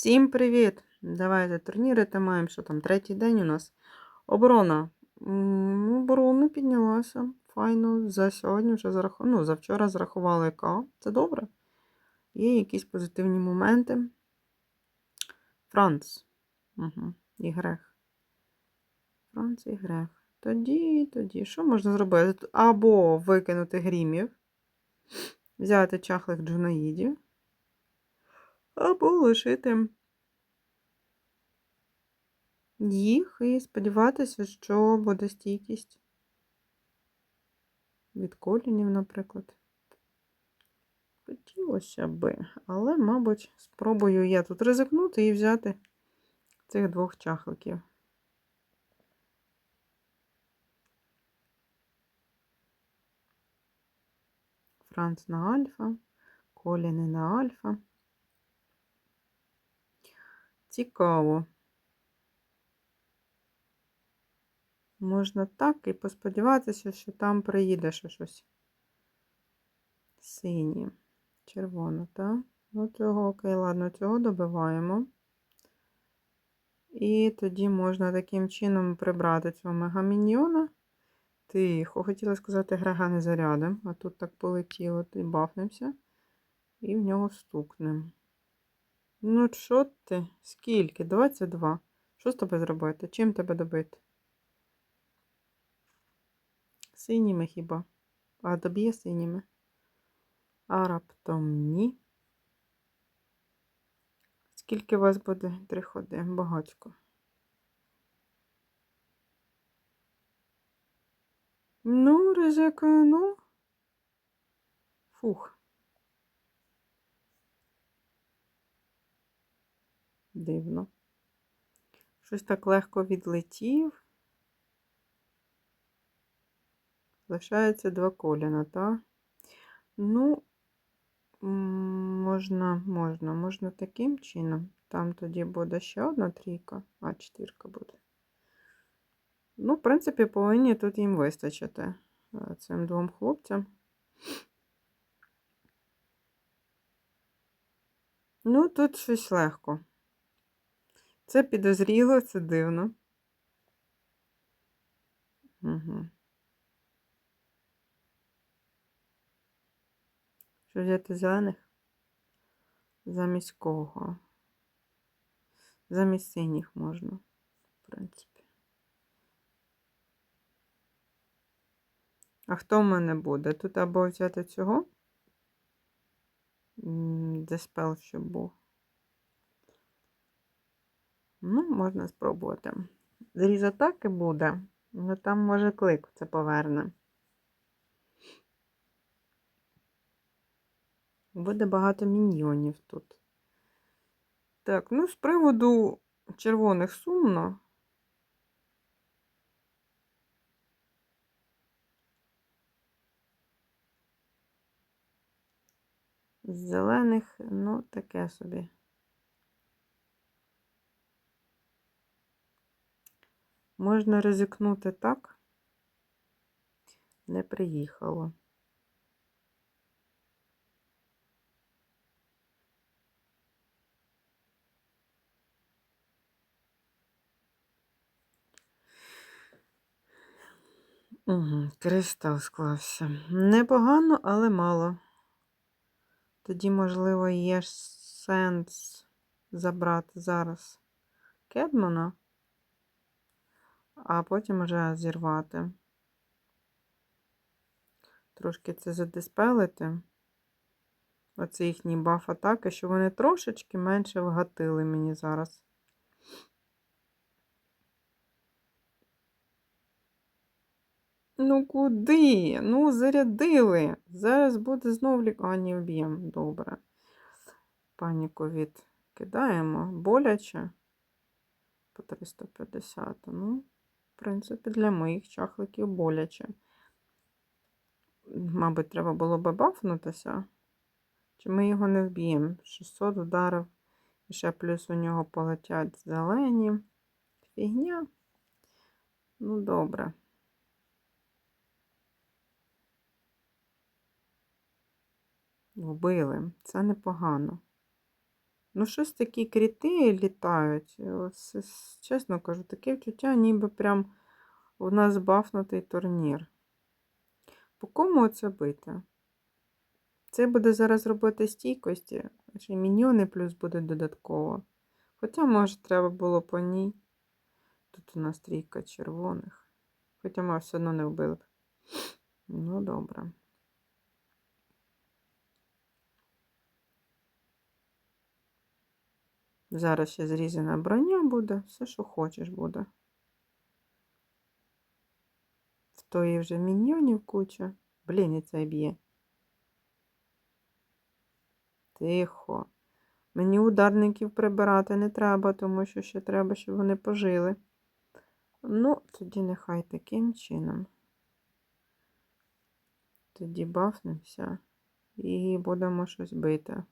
Всім привіт! Давайте турніри та маємо, що там третій день у нас. Оборона. Оборона піднялася. Файно. За сьогодні вже зараху... ну, за вчора зарахували К. Це добре. Є якісь позитивні моменти. Франц. Угу. І грех. Франц і грех. Тоді, тоді, що можна зробити? Або викинути грімів, взяти чахлих джунаїдів, або лишити їх і сподіватися, що буде стійкість від колінів, наприклад. Хотілося би, але, мабуть, спробую я тут ризикнути і взяти цих двох чахликів. Франц на альфа, коліни на альфа. Цікаво. Можна так і посподіватися, що там приїде ще щось. Синє, червоно, так? Ну, цього, окей, ладно, цього добиваємо. І тоді можна таким чином прибрати цього мегаміньйона. Тихо, хотіла сказати, Грега не зарядим, а тут так полетіло, і бафнемося. І в нього стукнем. Ну, що ти? Скільки? 22. Що з тобою зробити? Чим тебе добити? Синіми хіба? А доб'є синіми. А раптом ні. Скільки у вас буде три ходи? Багатько. Ну, ризикаю, ну. Фух. Дивно. Щось так легко відлетів. Лишається два коліна, так? Ну, можна, можна, можна таким чином. Там тоді буде ще одна трійка, а чотирка буде. Ну, в принципі, повинні тут їм вистачити е, цим двом хлопцям. Ну, тут щось легко. Це підозріло, це дивно. Угу. Що взяти зелених? Замість кого? Замість синіх можна, в принципі. А хто в мене буде? Тут або взяти цього? Де спел, щоб був. Ну, можна спробувати. Зріз атаки буде, але там може клик це поверне. Буде багато міньйонів тут. Так, ну, з приводу червоних сумно. З зелених, ну, таке собі. Можна ризикнути так. Не приїхало. Угу, Кристал склався. Непогано, але мало. Тоді, можливо, є сенс забрати зараз Кедмана, а потім вже зірвати. Трошки це задиспелити. Оце їхній баф атаки, що вони трошечки менше вгатили мені зараз. Ну куди? Ну, зарядили. Зараз буде знов лік... А, не вб'ємо. Добре. Паніку відкидаємо. Боляче. По 350. Ну, принципі, для моїх чахликів боляче. Мабуть, треба було би бафнутися. Чи ми його не вб'ємо? 600 ударів. І ще плюс у нього полетять зелені. Фігня. Ну, добре. Вбили. Це непогано. Ну, щось такі кріти літають. Ось, чесно кажу, таке вчуття, ніби прям у нас бафнутий турнір. По кому це бити? Це буде зараз робити стійкості, чи міньйони плюс буде додатково. Хоча, може, треба було по ній. Тут у нас трійка червоних. Хоча ми все одно не вбили б. Ну, добре. Зараз ще зрізана броня буде, все, що хочеш буде. В тої вже міньйонів куча. Блін, і це б'є. Тихо. Мені ударників прибирати не треба, тому що ще треба, щоб вони пожили. Ну, тоді нехай таким чином. Тоді бафнемося і будемо щось бити.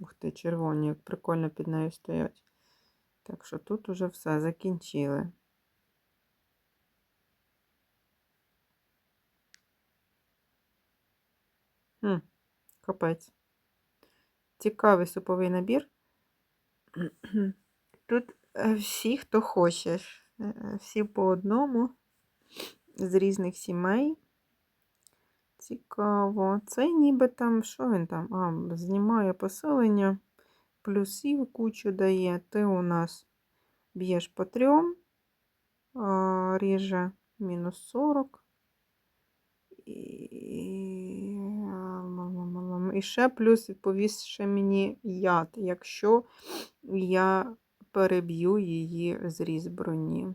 Ух ти, червоні, прикольно під нею стоять. Так що тут уже все закінчили. Хм, капець. Цікавий суповий набір. Тут е, всі, хто хочеш, е, всі по одному з різних сімей. Цікаво. Цей ніби там, що він там? А, знімає посилення, плюсів кучу дає. Ти у нас б'єш по трьом, ріже мінус 40. І... Ще плюс відповість мені яд, якщо я переб'ю її зріз броні.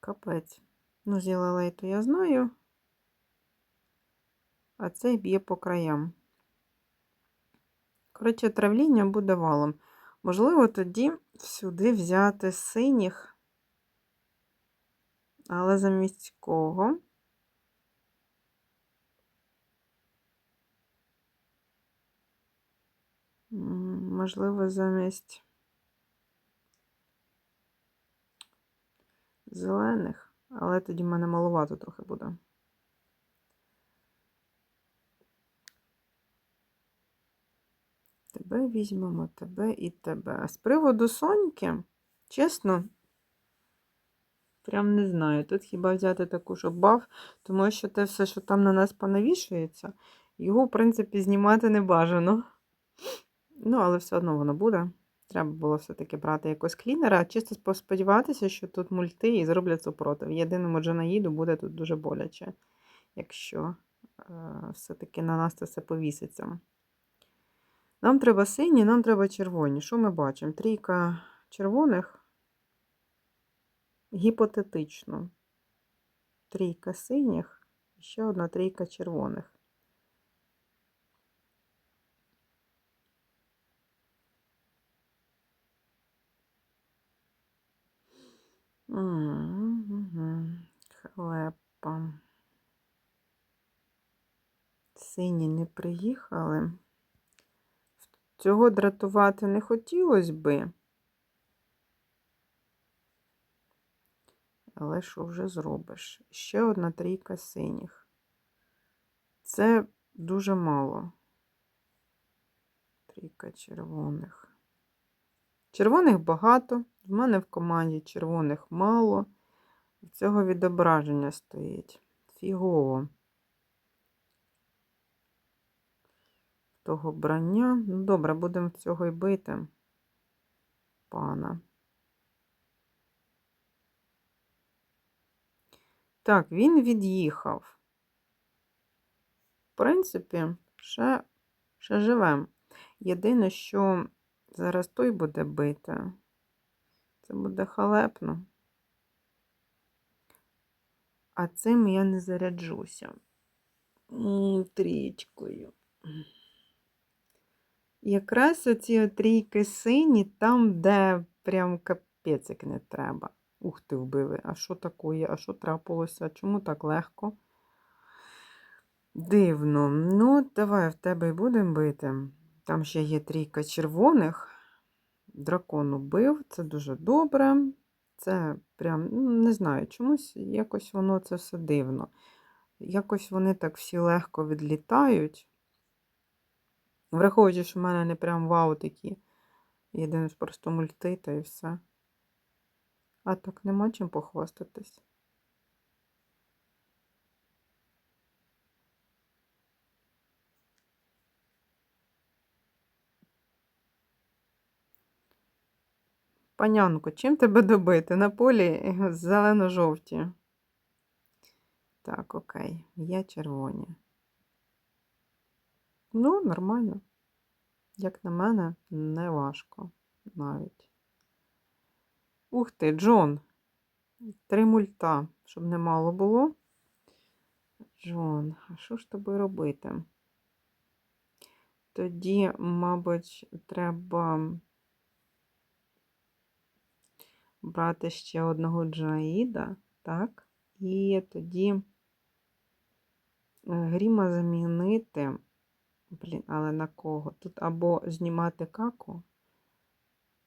Капець. Ну, зілелей то я знаю. А цей б'є по краям. Коротше, травління буде валом. Можливо, тоді сюди взяти синіх, але замість кого? Можливо, замість зелених, але тоді в мене маловато трохи буде. Тебе візьмемо, тебе і тебе. А з приводу Соньки, чесно, прям не знаю. Тут хіба взяти таку, щоб баф, тому що те все, що там на нас понавішується, його, в принципі, знімати не бажано. Ну, але все одно воно буде. Треба було все-таки брати якось клінера, чисто сподіватися, що тут мульти і зроблять супротив. Єдиному Джанаїду буде тут дуже боляче, якщо е, все-таки на нас це все повіситься. Нам треба сині, нам треба червоні. Що ми бачимо? Трійка червоних гіпотетично. Трійка синіх і ще одна трійка червоних. Мгм. Халепа. Сині не приїхали. Цього дратувати не хотілося би. Але що вже зробиш? Ще одна трійка синіх. Це дуже мало. Трійка червоних. Червоних багато. В мене в команді червоних мало. Цього відображення стоїть. Фігово. Того брання. Ну, добре, будемо цього й бити. Пана. Так, він від'їхав. В принципі, ще, ще живем. Єдине, що зараз той буде бити. Це буде халепно. А цим я не заряджуся. Трічкою. Якраз оці трійки сині, там, де прям капець не треба. Ух ти, вбили. А що таке? А що трапилося? Чому так легко? Дивно. Ну, давай в тебе і будемо бити. Там ще є трійка червоних. Дракон убив, це дуже добре. Це прям, ну, не знаю, чомусь якось воно це все дивно. Якось вони так всі легко відлітають. Враховуючи, що в мене не прям вау такі. Єдине ж просто мульти та і все. А так нема чим похвастатись. Панянко, чим тебе добити? На полі зелено-жовті. Так, окей, є червоні. Ну, нормально. Як на мене, не важко навіть. Ух ти, Джон. Три мульта, щоб не мало було. Джон, а що ж тобі робити? Тоді, мабуть, треба брати ще одного Джаїда, так? І тоді е, гріма замінити. Блін, але на кого? Тут або знімати каку,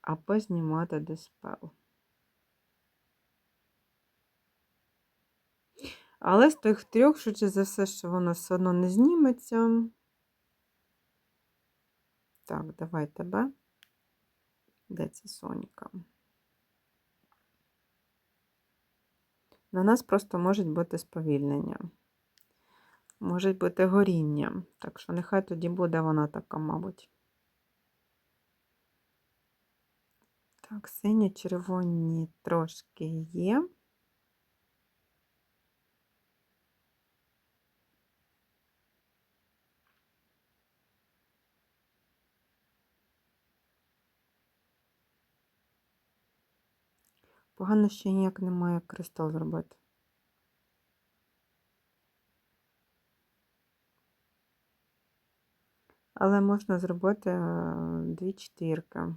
або знімати диспел. Але з тих трьох, швидше за все, що воно все одно не зніметься. Так, давай тебе. Де це Сонька? На нас просто можуть бути сповільнення. Може бути горіння. Так що нехай тоді буде вона така, мабуть. Так, сині-червоні трошки є. Погано ще ніяк немає кристал зробити. Але можна зробити е, дві чотирки.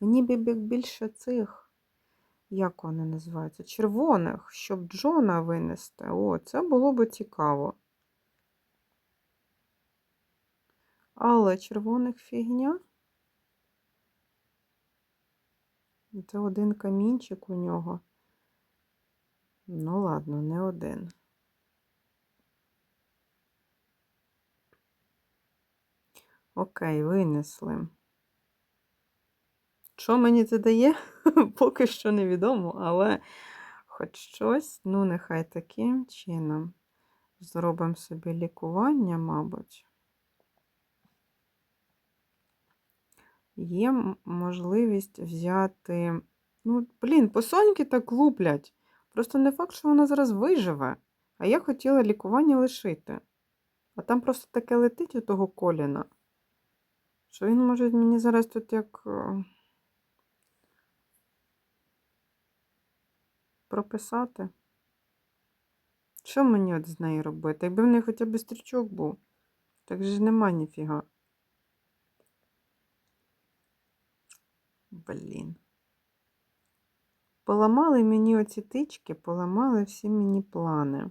Мені б більше цих, як вони називаються, червоних, щоб Джона винести. О, це було б цікаво. Але червоних фігня. Це один камінчик у нього. Ну, ладно, не один. Окей, винесли. Що мені це дає? Поки що невідомо, але хоч щось, ну, нехай таким чином. Зробимо собі лікування, мабуть. Є можливість взяти. Ну, блін, посоньки так луплять. Просто не факт, що вона зараз виживе. А я хотіла лікування лишити. А там просто таке летить у того коліна. Що він може мені зараз тут як е, прописати? Що мені от з нею робити? Якби в неї хоча б стрічок був, так же ж нема ніфіга. Блін. Поламали мені оці тички, поламали всі мені плани.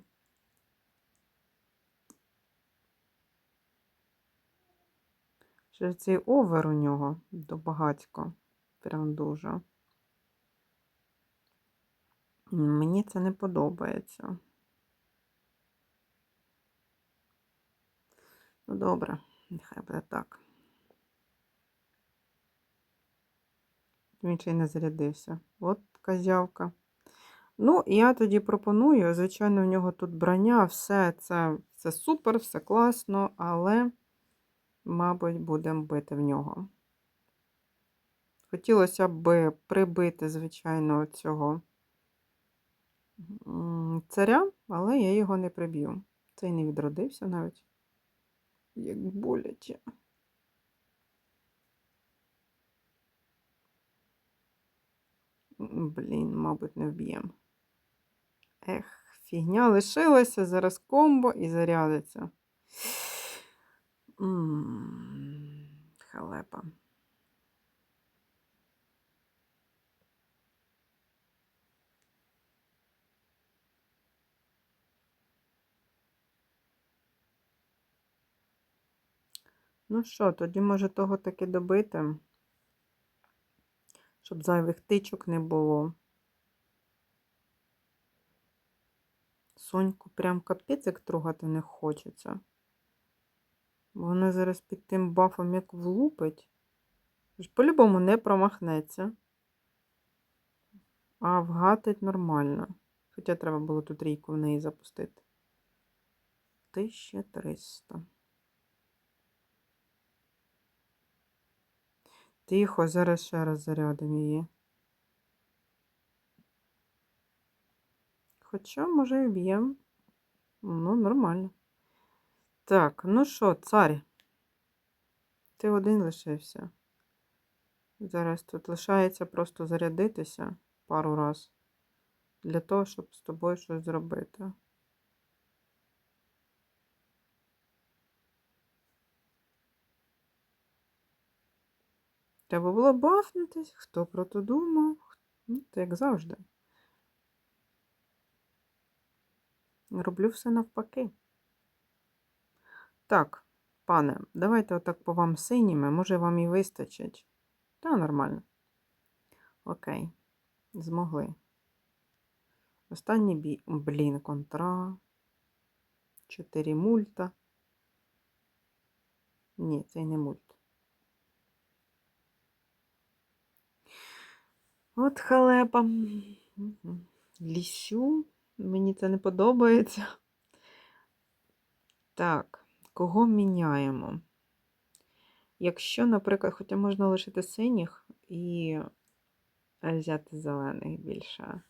Ще цей овер у нього до багатько. Прям дуже. Мені це не подобається. Ну, добре, нехай буде так. Він ще й не зарядився. От козявка. Ну, я тоді пропоную, звичайно, в нього тут броня, все це, це супер, все класно, але мабуть, будемо бити в нього. Хотілося б прибити, звичайно, цього царя, але я його не приб'ю. Цей не відродився навіть. Як боляче. Блін, мабуть, не вб'ємо. Ех, фігня лишилася, зараз комбо і зарядиться. М халепа. Ну що, тоді, може, того таки добити, щоб зайвих тичок не було. Соньку прям капець як трогати не хочеться. Вона зараз під тим бафом як влупить. По-любому не промахнеться. А вгатить нормально. Хоча треба було тут рійку в неї запустити. 1300. Тихо, зараз ще раз зарядимо її. Хоча, може, і вб'ємо. Ну, нормально. Так, ну що, цар? Ти один лишився. Зараз тут лишається просто зарядитися пару раз для того, щоб з тобою щось зробити. Треба було бафнутись, хто про то думав, ну, то як завжди. Роблю все навпаки. Так, пане, давайте отак по вам синіми, може вам і вистачить. Та нормально. Окей, змогли. Останній бій. Блін, контра. Чотири мульта. Ні, це не мульт. От халепа. Лісю. Мені це не подобається. Так, кого міняємо? Якщо, наприклад, хоча можна лишити синіх і взяти зелених більше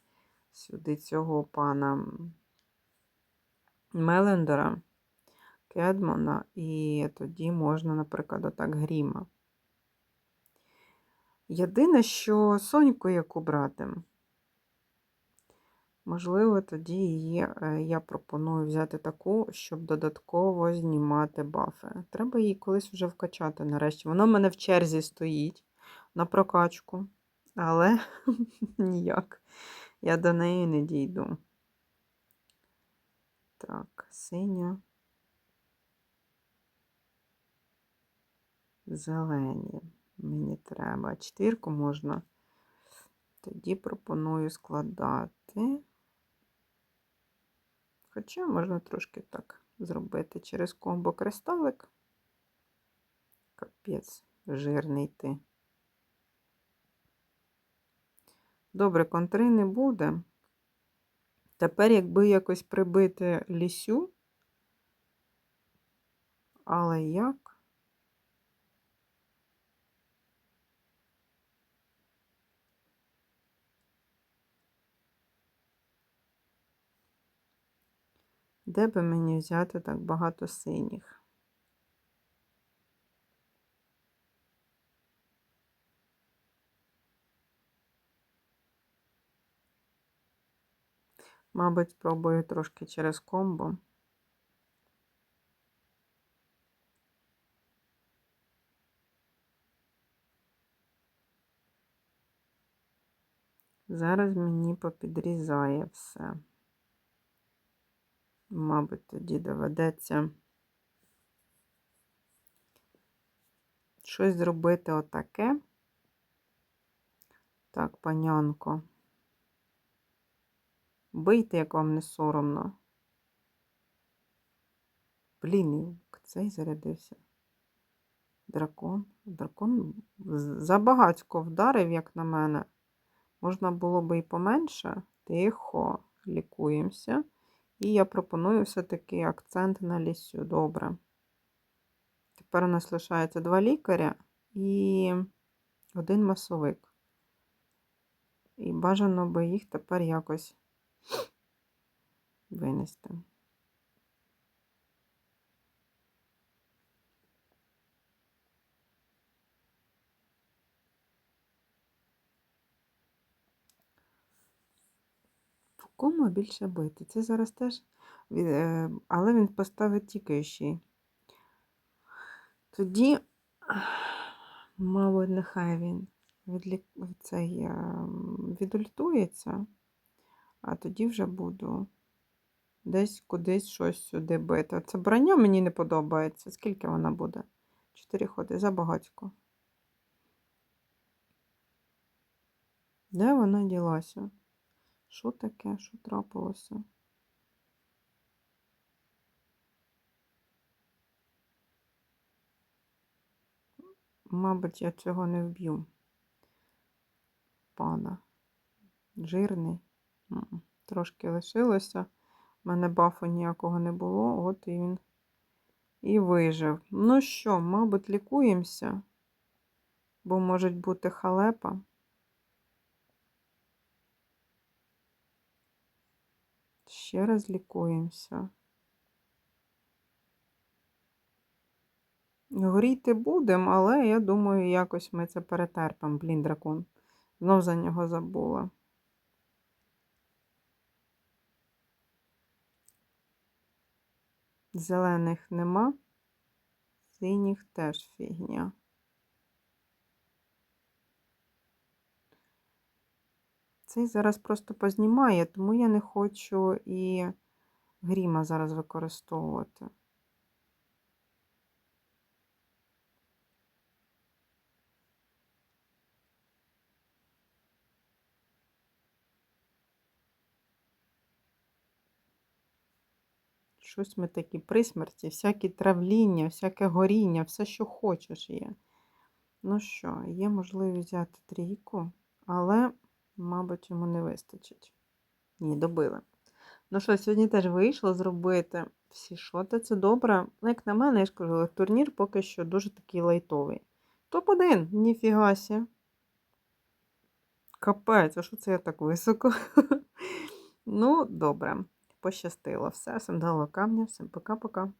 сюди цього пана Мелендера, Кедмана, і тоді можна, наприклад, отак Гріма. Єдине, що Соньку яку брати, можливо, тоді її е, я пропоную взяти таку, щоб додатково знімати бафи. Треба її колись вже вкачати нарешті. Воно в мене в черзі стоїть на прокачку, але ніяк. Я до неї не дійду. Так, синя. Зелені мені треба. Четвірку можна. Тоді пропоную складати. Хоча можна трошки так зробити через комбо кристалик. Капець, жирний ти. Добре, контри не буде. Тепер, якби якось прибити лісю, але як? Де би мені взяти так багато синіх? Мабуть, спробую трошки через комбо. Зараз мені попідрізає все. Мабуть, тоді доведеться щось зробити отаке. Так, панянко. Бийте, як вам не соромно. Блін, цей зарядився. Дракон. Дракон забагацько вдарив, як на мене. Можна було би і поменше. Тихо, лікуємося. І я пропоную все-таки акцент на лісю. Добре. Тепер у нас лишається два лікаря і один масовик. І бажано би їх тепер якось винести. Кому більше бити? Це зараз теж, е, але він поставить тікаючий. Тоді, мабуть, нехай він відлік... цей, е, відультується, а тоді вже буду десь кудись щось сюди бити. Це броня мені не подобається. Скільки вона буде? Чотири ходи, забагатько. Де вона ділася? Що таке, що трапилося? Мабуть, я цього не вб'ю. Пана. Жирний. Трошки лишилося. У мене бафу ніякого не було, от і він і вижив. Ну що, мабуть, лікуємося, бо може бути халепа. Ще раз лікуємося. Горіти будемо, але я думаю, якось ми це перетерпимо. Блін, дракон. Знов за нього забула. Зелених нема, синіх теж фігня. Цей зараз просто познімає, тому я не хочу і гріма зараз використовувати. Щось ми такі при смерті, всякі травління, всяке горіння, все, що хочеш є. Ну що, є можливість взяти трійку, але, мабуть, йому не вистачить. Ні, добили. Ну що, сьогодні теж вийшло зробити всі шоти. Це добре. Ну, як на мене, я ж кажу, турнір поки що дуже такий лайтовий. Топ-1, ніфігасі. Капець, а що це я так високо? ну, добре. Пощастило. Все, всім дало камня, всім пока-пока.